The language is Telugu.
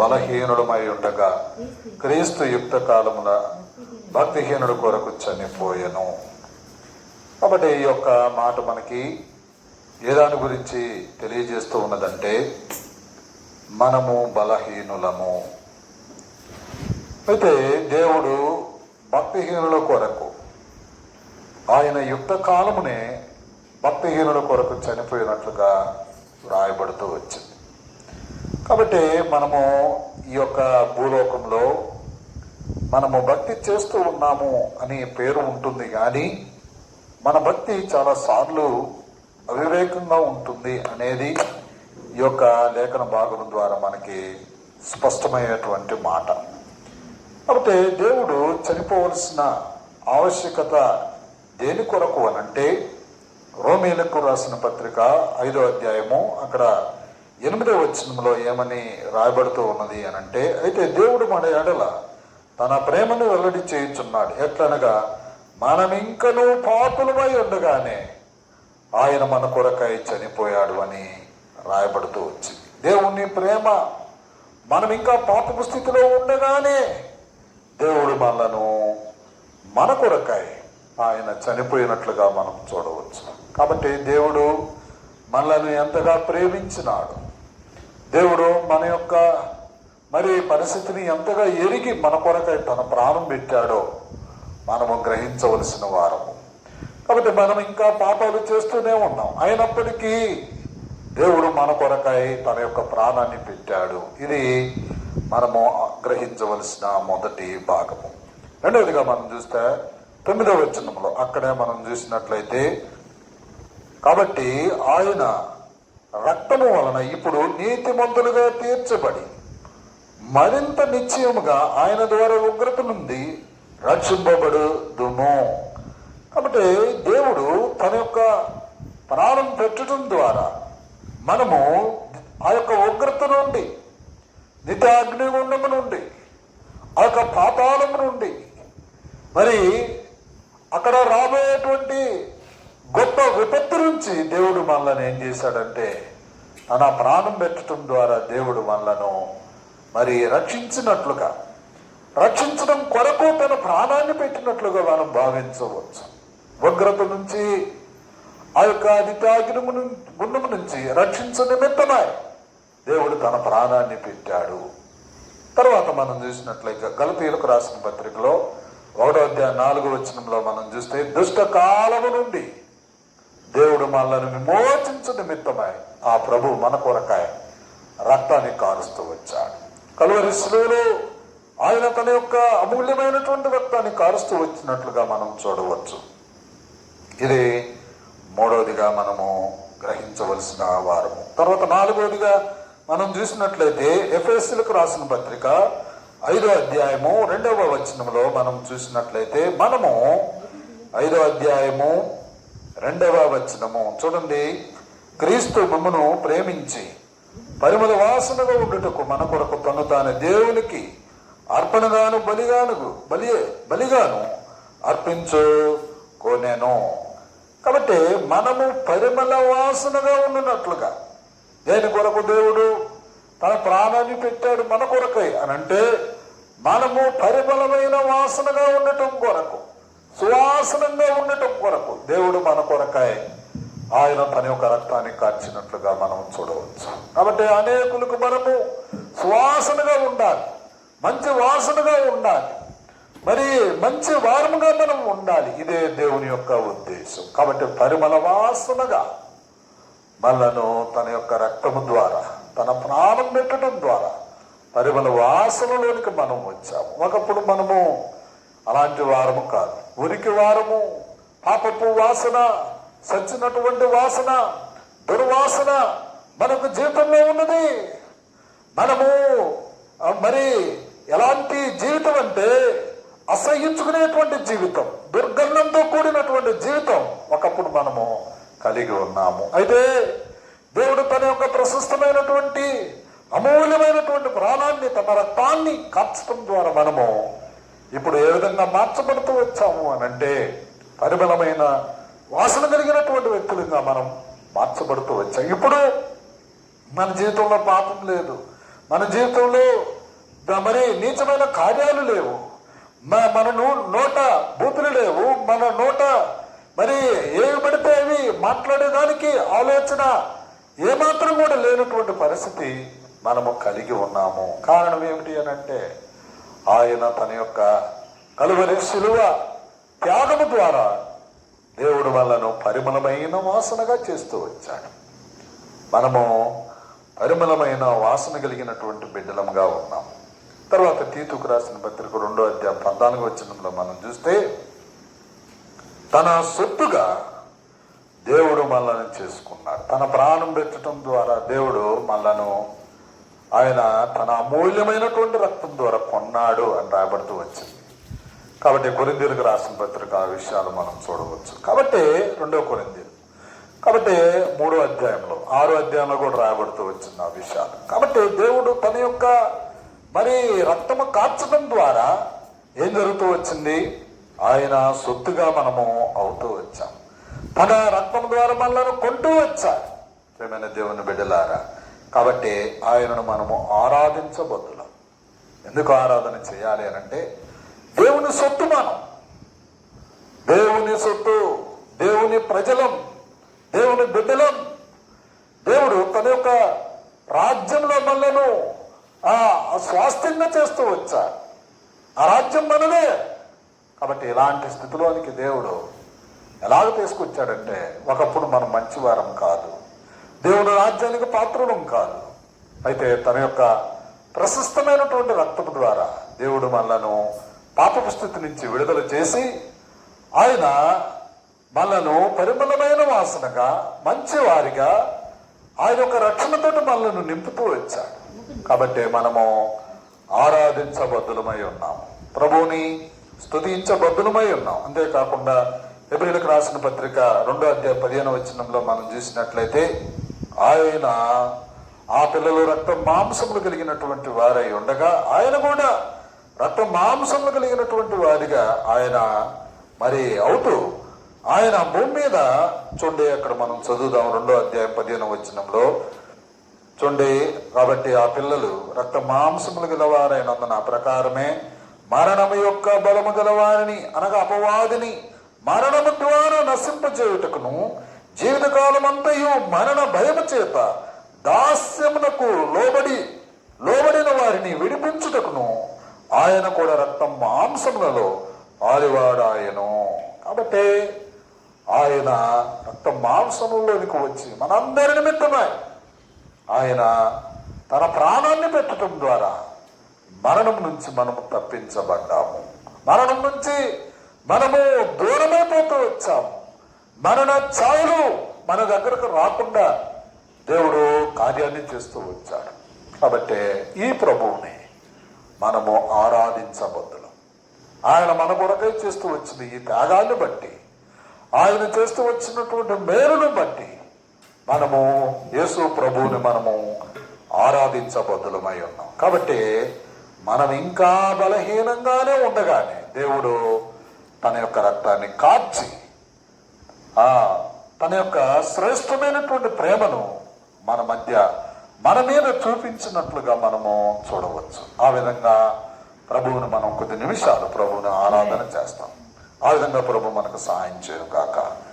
బలహీనుడమై ఉండగా క్రీస్తు యుక్త కాలమున భక్తిహీనుడు కొరకు చనిపోయెను. కాబట్టి ఈ యొక్క మాట మనకి ఏ దాని గురించి తెలియజేస్తూ ఉన్నదంటే మనము బలహీనులము. అయితే దేవుడు భక్తిహీనుల కొరకు ఆయన యుక్త కాలమునే భక్తిహీనుల కొరకు చనిపోయినట్లుగా వ్రాయబడుతూ వచ్చింది. కాబట్టి మనము ఈ యొక్క భూలోకంలో మనము భక్తి చేస్తూ ఉన్నాము అనే పేరు ఉంటుంది కానీ మన భక్తి చాలా సార్లు అవివేకంగా ఉంటుంది అనేది ఈ యొక్క లేఖన భాగం ద్వారా మనకి స్పష్టమైనటువంటి మాట. కాబట్టి దేవుడు చనిపోవలసిన ఆవశ్యకత దేని కొరకు అనంటే రోమీలకు రాసిన పత్రిక ఐదో అధ్యాయము అక్కడ ఎనిమిదో వచనంలో ఏమని రాయబడుతూ ఉన్నది అని అంటే అయితే దేవుడు మన ఎడల తన ప్రేమను వెల్లడి చేయుచున్నాడు. ఎట్లనగా మనం ఇంకనూ పాపులమై ఉండగానే ఆయన మన కొరకై చనిపోయాడు అని రాయబడుతూ వచ్చింది. దేవుని ప్రేమ మనం ఇంకా పాపపు స్థితిలో ఉండగానే దేవుడు మనలను మన కొరకై ఆయన చనిపోయినట్లుగా మనం చూడవచ్చు. కాబట్టి దేవుడు మనలను ఎంతగా ప్రేమించినాడు? దేవుడు మన యొక్క మరి పరిస్థితిని ఎంతగా ఎరిగి మన కొరకై తన ప్రాణం పెట్టాడో మనము గ్రహించవలసిన వారము. కాబట్టి మనం ఇంకా పాపాలు చేస్తూనే ఉన్నాం. అయినప్పటికీ దేవుడు మన కొరకై తన యొక్క ప్రాణాన్ని పెట్టాడు. ఇది మనము గ్రహించవలసిన మొదటి భాగము. రెండవదిగా మనం చూస్తే తొమ్మిదవ వచనంలో అక్కడే మనం చూసినట్లయితే కాబట్టి ఆయన రక్తము వలన ఇప్పుడు నీతిమంతులుగా తీర్చబడి మరింత నిశ్చయముగా ఆయన ద్వారా ఉగ్రత నుండి రక్షింపబడుదుము. కాబట్టి దేవుడు తన యొక్క ప్రాణం పెట్టడం ద్వారా మనము ఆ యొక్క ఉగ్రత నుండి నిత్యాగ్నిగుండము నుండి ఆ యొక్క పాతాళము నుండి మరి అక్కడ రాబోయేటువంటి గొప్ప విపత్తు నుంచి దేవుడు మనల్ని ఏం చేశాడంటే తన ప్రాణం పెట్టడం ద్వారా దేవుడు మనలను మరి రక్షించినట్లుగా రక్షించడం కొరకు తన ప్రాణాన్ని పెట్టినట్లుగా మనం భావించవచ్చు. ఉగ్రత నుంచి ఆ యొక్క నిత్యాగ్నిము గుణము గుండము నుంచి రక్షించ నిమిత్తమై దేవుడు తన ప్రాణాన్ని పెట్టాడు. తర్వాత మనం చూసినట్లయితే గలతీయులకు రాసిన పత్రికలో ఒకటో అధ్యాయ నాలుగో వచనంలో మనం చూస్తే దుష్ట కాలము నుండి దేవుడు మనల్ని విమోచించు నిమిత్తమై ఆ ప్రభు మన కొరకాయ రక్తాన్ని కారుస్తూ వచ్చాడు. కలువరి శిలువలో ఆయన తన యొక్క అమూల్యమైనటువంటి రక్తాన్ని కారుస్తూ వచ్చినట్లుగా మనం చూడవచ్చు. ఇది మూడవదిగా మనము గ్రహించవలసిన వారము. తర్వాత నాలుగవదిగా మనం చూసినట్లయితే ఎఫ్ఎస్సీలకు రాసిన పత్రిక ఐదో అధ్యాయము రెండవ వచనంలో మనం చూసినట్లయితే మనము ఐదో అధ్యాయము రెండవ వచనము. చూడండి. క్రీస్తు మమ్మను ప్రేమించి పరిమళ వాసనగా ఉండుటకు మన కొరకు తను తాను దేవునికి అర్పణగాను బలిగాను బలి బలిగాను అర్పించుకోనేను కాబట్టి మనము పరిమళ వాసనగా ఉండినట్లుగా దేని కొరకు దేవుడు తన ప్రాణాన్ని పెట్టాడు మన కొరకై అని అంటే మనము పరిమళమైన వాసనగా ఉండటం కొరకు సువాసనంగా ఉండటం కొరకు దేవుడు మన కొరకై ఆయన తన యొక్క రక్తాన్ని కార్చినట్లుగా మనం చూడవచ్చు. కాబట్టి అనేకులకు మనము సువాసనగా ఉండాలి. మంచి వాసనగా ఉండాలి. మరి మంచి వారముగా మనం ఉండాలి. ఇదే దేవుని యొక్క ఉద్దేశం. కాబట్టి పరిమళ వాసనగా మనను తన యొక్క రక్తము ద్వారా తన ప్రాణం పెట్టడం ద్వారా పరిమళ వాసనలోనికి మనం వచ్చాము. ఒకప్పుడు మనము అలాంటి వారము కాదు. ఉనికి వారము పాపపు వాసన సచ్చినటువంటి వాసన దుర్వాసన మనకు జీవితంలో ఉన్నది. మనము మరి ఎలాంటి జీవితం అంటే అసహించుకునేటువంటి జీవితం దుర్గంధంతో కూడినటువంటి జీవితం ఒకప్పుడు మనము కలిగి ఉన్నాము. అయితే దేవుడు తన యొక్క ప్రశస్తమైనటువంటి అమూల్యమైనటువంటి ప్రాణాన్ని తన రక్తాన్ని కార్చడం ద్వారా మనము ఇప్పుడు ఏ విధంగా మార్చబడుతూ వచ్చాము అని అంటే పరిమళమైన వాసన కలిగినటువంటి వ్యక్తులుగా మనం మార్చబడుతూ వచ్చాం. ఇప్పుడు మన జీవితంలో పాపం లేదు. మన జీవితంలో మరి నీచమైన కార్యాలు లేవు. మ- మన నో- నోట బూతులు లేవు. మన నోట మరి ఏవి పడితే అవి మాట్లాడేదానికి ఆలోచన ఏమాత్రం కూడా లేనటువంటి పరిస్థితి మనము కలిగి ఉన్నాము. కారణం ఏమిటి అని అంటే ఆయన తన యొక్క కలువరి శిలువ త్యాగము ద్వారా దేవుడు మనను పరిమళమైన వాసనగా చేస్తూ వచ్చాడు. మనము పరిమళమైన వాసన కలిగినటువంటి బిడ్డలంగా ఉన్నాం. తర్వాత తీతుకు రాసిన పత్రిక రెండో అధ్యాయం పద్నాలుగు వచ్చినంలో మనం చూస్తే తన సొత్తుగా దేవుడు మనల్ని చేసుకున్నాడు. తన ప్రాణం పెట్టడం ద్వారా దేవుడు మనలను ఆయన తన అమూల్యమైనటువంటి రక్తం ద్వారా కొన్నాడు అని రాయబడుతూ వచ్చింది. కాబట్టి కొరిందీలకు రాసిన పత్రిక ఆ విషయాలు మనం చూడవచ్చు. కాబట్టి రెండో కొరిందీలు కాబట్టి మూడో అధ్యాయంలో ఆరో అధ్యాయంలో కూడా రాయబడుతూ వచ్చింది ఆ విషయాలు. కాబట్టి దేవుడు తన యొక్క మరి రక్తము కార్చడం ద్వారా ఏం జరుగుతూ వచ్చింది? ఆయన సొత్తుగా మనము అవుతూ వచ్చాం. తన రక్తం ద్వారా మనలను కొంటూ వచ్చా ప్రేమైన దేవుని బిడ్డలారా కాబట్టి ఆయనను మనము ఆరాధించబద్దులం ఎందుకు ఆరాధన చేయాలి అని అంటే దేవుని సొత్తు మనం. దేవుని సొత్తు దేవుని ప్రజలం దేవుని బిడ్డలం. దేవుడు తన యొక్క రాజ్యంలో మనలను ఆ స్వాస్థ్యంగా చేస్తూ వచ్చారు. ఆ రాజ్యం మనదే. కాబట్టి ఇలాంటి స్థితిలోనికి దేవుడు ఎలాగ తీసుకొచ్చాడంటే ఒకప్పుడు మనం మంచివారం కాదు. దేవుడు రాజ్యానికి పాత్రులం కాదు. అయితే తన యొక్క ప్రశస్తమైనటువంటి రక్తము ద్వారా దేవుడు మనలను పాపపు స్థితి నుంచి విడుదల చేసి ఆయన మనలను పరిమళమైన వాసనగా మంచి వారిగా ఆయన యొక్క రక్షణతోటి మనలను నింపుతూ వచ్చాడు. కాబట్టి మనము ఆరాధించబద్దులమై ఉన్నాము. ప్రభువుని స్తుతించబద్దులమై ఉన్నాం అంతేకాకుండా ఎబ్రిలకు రాసిన పత్రిక రెండో అధ్యాయ పదిహేను వచనంలో మనం చూసినట్లయితే ఆయన ఆ పిల్లలు రక్త మాంసములు కలిగినటువంటి వారై ఉండగా ఆయన కూడా రక్త మాంసములు కలిగినటువంటి వారిగా ఆయన మరి అవుతూ ఆయన భూమి మీద చూడండి అక్కడ మనం చదువుదాం రెండో అధ్యాయం పదిహేను వచ్చినంలో చూడండి కాబట్టి ఆ పిల్లలు రక్త మాంసములు గలవారైనందున ఆ ప్రకారమే మరణము యొక్క బలము గలవారిని అనగా అపవాదిని మరణము ద్వారా నశింపజేయుటకును జీవితకాలమంతయు మరణ భయము చేత దాస్యమునకు లోబడి లోబడిన వారిని విడిపించుటకును. ఆయన కూడా రక్తం మాంసములలో ఆరివాడాయను. కాబట్టి ఆయన రక్త మాంసములోనికి వచ్చి మనందరి నిమిత్తమై ఆయన తన ప్రాణాన్ని పెట్టడం ద్వారా మరణం నుంచి మనము తప్పించబడ్డాము. మరణం నుంచి మనము దూరమైపోతూ వచ్చాము. మరణ చాలు మన దగ్గరకు రాకుండా దేవుడు కార్యాన్ని చేస్తూ వచ్చాడు. కాబట్టి ఈ ప్రభువుని మనము ఆరాధించబద్దులం ఆయన మన కొరకై చేస్తూ వచ్చిన ఈ త్యాగాన్ని బట్టి ఆయన చేస్తూ వచ్చినటువంటి మేలును బట్టి మనము యేసు ప్రభువుని మనము ఆరాధించబద్దులమై ఉన్నాం. కాబట్టి మనం ఇంకా బలహీనంగానే ఉండగానే దేవుడు తన యొక్క రక్తాన్ని కాచి తన యొక్క శ్రేష్టమైనటువంటి ప్రేమను మన మధ్య మన మీద చూపించినట్లుగా మనము చూడవచ్చు. ఆ విధంగా ప్రభువుని మనం కొద్ది నిమిషాలు ప్రభువుని ఆరాధన చేస్తాం. ఆ విధంగా ప్రభు మనకు సహాయం చేయను కాక